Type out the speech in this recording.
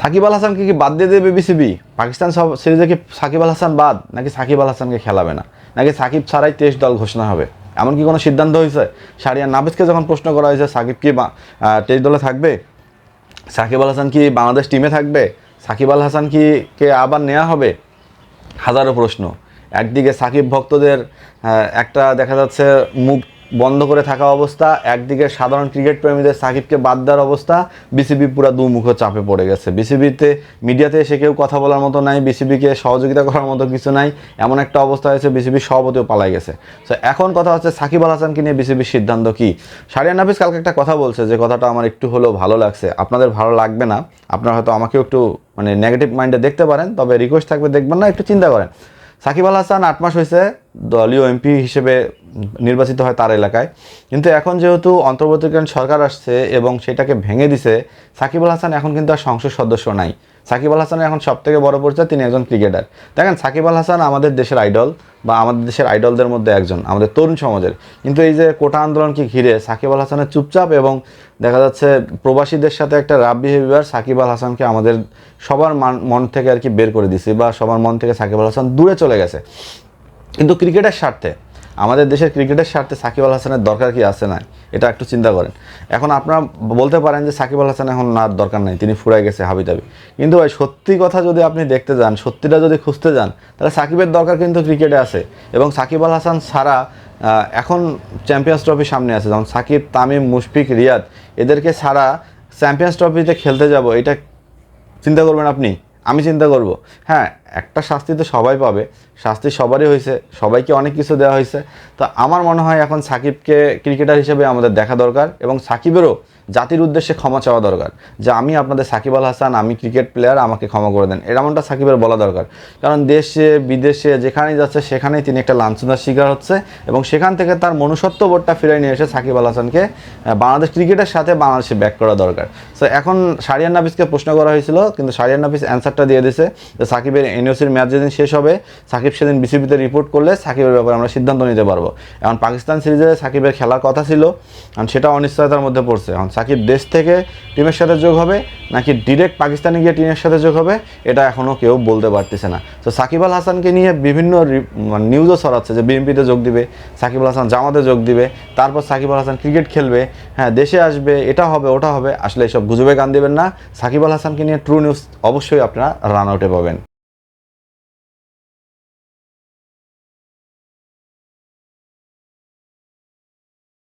সাকিব আল হাসানকে কি বাদ দিয়ে দেবে বিসিবি পাকিস্তান সব সিরিজে কি সাকিব আল হাসান বাদ, নাকি সাকিব আল হাসানকে খেলাবে না? নাকি সাকিব ছাড়াই টেস্ট দল ঘোষণা হবে? এমন কি কোনো সিদ্ধান্ত হয়েছে? সারিয়া নাবিজকে যখন প্রশ্ন করা হয়েছে, সাকিব কি টেস্ট দলে থাকবে? সাকিব আল হাসান কি বাংলাদেশ টিমে থাকবে? সাকিব আল হাসান কি কে আবার নেওয়া হবে? হাজারো প্রশ্ন। একদিকে সাকিব ভক্তদের একটা দেখা যাচ্ছে মুখ বন্ধ করে থাকা অবস্থা, একদিকে সাধারণ ক্রিকেট প্রেমীদের সাকিবকে বাদ দেওয়ার অবস্থা, বিসিবি পুরো দুমুখ চাপে পড়ে গেছে। বিসিবিতে মিডিয়াতে এসে কেউ কথা বলার মতো নাই, বিসিবিকে সহযোগিতা করার মতো কিছু নাই, এমন একটা অবস্থা হয়েছে বিসিবির সভাপতিও পালাই গেছে। তো এখন কথা হচ্ছে সাকিব আল হাসানকে নিয়ে বিসিবির সিদ্ধান্ত কি? সারিয়া নাফিস কালকে একটা কথা বলছে যে, কথাটা আমার একটু হলেও ভালো লাগছে। আপনাদের ভালো লাগবে না, আপনারা হয়তো আমাকেও একটু মানে নেগেটিভ মাইন্ডে দেখতে পারেন, তবে রিকোয়েস্ট থাকবে দেখবেন না, একটু চিন্তা করেন। সাকিব আল হাসান আট মাস হয়েছে দলীয় এমপি হিসেবে নির্বাচিত হয় তার এলাকায়। কিন্তু এখন যেহেতু অন্তর্বর্তীকালীন সরকার আসছে এবং সেটাকে ভেঙে দিছে, সাকিব আল হাসান এখন কিন্তু আর সংসদ সদস্য নাই। সাকিব আল হাসানের এখন সব থেকে বড় পরিচয় তিনি একজন ক্রিকেটার। দেখেন, সাকিব আল হাসান আমাদের দেশের আইডল বা আমাদের দেশের আইডলদের মধ্যে একজন, আমাদের তরুণ সমাজের। কিন্তু এই যে কোটা আন্দোলনকে ঘিরে সাকিব আল হাসানের চুপচাপ এবং দেখা যাচ্ছে প্রবাসীদের সাথে একটা রাব বিহেভিয়ার সাকিব আল হাসানকে আমাদের সবার মন থেকে আর কি বের করে দিছে বা সবার মন থেকে সাকিব আল হাসান দূরে চলে গেছে। কিন্তু ক্রিকেটের স্বার্থে আমাদের দেশের ক্রিকেটের স্বার্থে সাকিব আল হাসানের দরকার কি আছে না এটা একটু চিন্তা করেন। এখন আপনারা বলতে পারেন যে সাকিব আল হাসান এখন আর দরকার নাই, তিনি ফুরাই গেছে হাবি হাবিতাবি কিন্তু ভাই, সত্যি কথা যদি আপনি দেখতে যান, সত্যিটা যদি খুঁজতে যান, তাহলে সাকিবের দরকার কিন্তু ক্রিকেটে আছে। এবং সাকিব আল হাসান ছাড়া এখন চ্যাম্পিয়ন্স ট্রফি সামনে আছে। যেমন সাকিব, তামিম, মুশফিক, রিয়াদ, এদেরকে ছাড়া চ্যাম্পিয়ন্স ট্রফিতে খেলতে যাব, এটা চিন্তা করবেন আপনি? আমি চিন্তা করব। হ্যাঁ একটা শাস্তি তো সবাই পাবে, শাস্তি সবারই হয়েছে, সবাইকে অনেক কিছু দেওয়া হয়েছে। তো আমার মনে হয় এখন সাকিবকে ক্রিকেটার হিসেবে আমাদের দেখা দরকার এবং সাকিবেরও জাতির উদ্দেশ্যে ক্ষমা চাওয়া দরকার যে আমি আপনাদের সাকিব আল হাসান, আমি ক্রিকেট প্লেয়ার আমাকে ক্ষমা করে দেন। এরকমটা সাকিবের বলা দরকার। কারণ দেশে, বিদেশে, যেখানেই যাচ্ছে, সেখানেই তিনি একটা লাঞ্ছনার শিকার হচ্ছে এবং সেখান থেকে তার মনুষ্যত্ব বোধটা ফিরে নিয়ে এসে সাকিব আল হাসানকে বাংলাদেশ ক্রিকেটের সাথে বাংলাদেশে ব্যাক করা দরকার। সো এখন সারিয়ান নাফিসকে প্রশ্ন করা হয়েছিল, কিন্তু সারিয়ান নাফিস অ্যান্সারটা দিয়ে দিছে যে সাকিবের এনওসির ম্যাচ যেদিন শেষ হবে, সাকিব সেদিন বিসিবিতে রিপোর্ট করলে সাকিবের ব্যাপারে আমরা সিদ্ধান্ত নিতে পারব। এখন পাকিস্তান সিরিজে সাকিবের খেলার কথা ছিল, এখন সেটা অনিশ্চয়তার মধ্যে পড়ছে। এখন সাকিব দেশ থেকে টিমের সাথে যোগ হবে, নাকি ডিরেক্ট পাকিস্তানে গিয়ে টিমের সাথে যোগ হবে, এটা এখনও কেউ বলতে পারতেছে না। তো সাকিব আল হাসানকে নিয়ে বিভিন্ন রি- মানে নিউজও ছড়াচ্ছে যে বিএনপিতে যোগ দিবে, সাকিব আল হাসান জামাতে যোগ দিবে, তারপর সাকিব আল হাসান ক্রিকেট খেলবে হ্যাঁ দেশে আসবে, এটা হবে, ওটা হবে, আসলে এসব গুজবে গান দেবেন না। সাকিব আল হাসানকে নিয়ে ট্রু নিউজ অবশ্যই আপনারা রান আউটে পাবেন।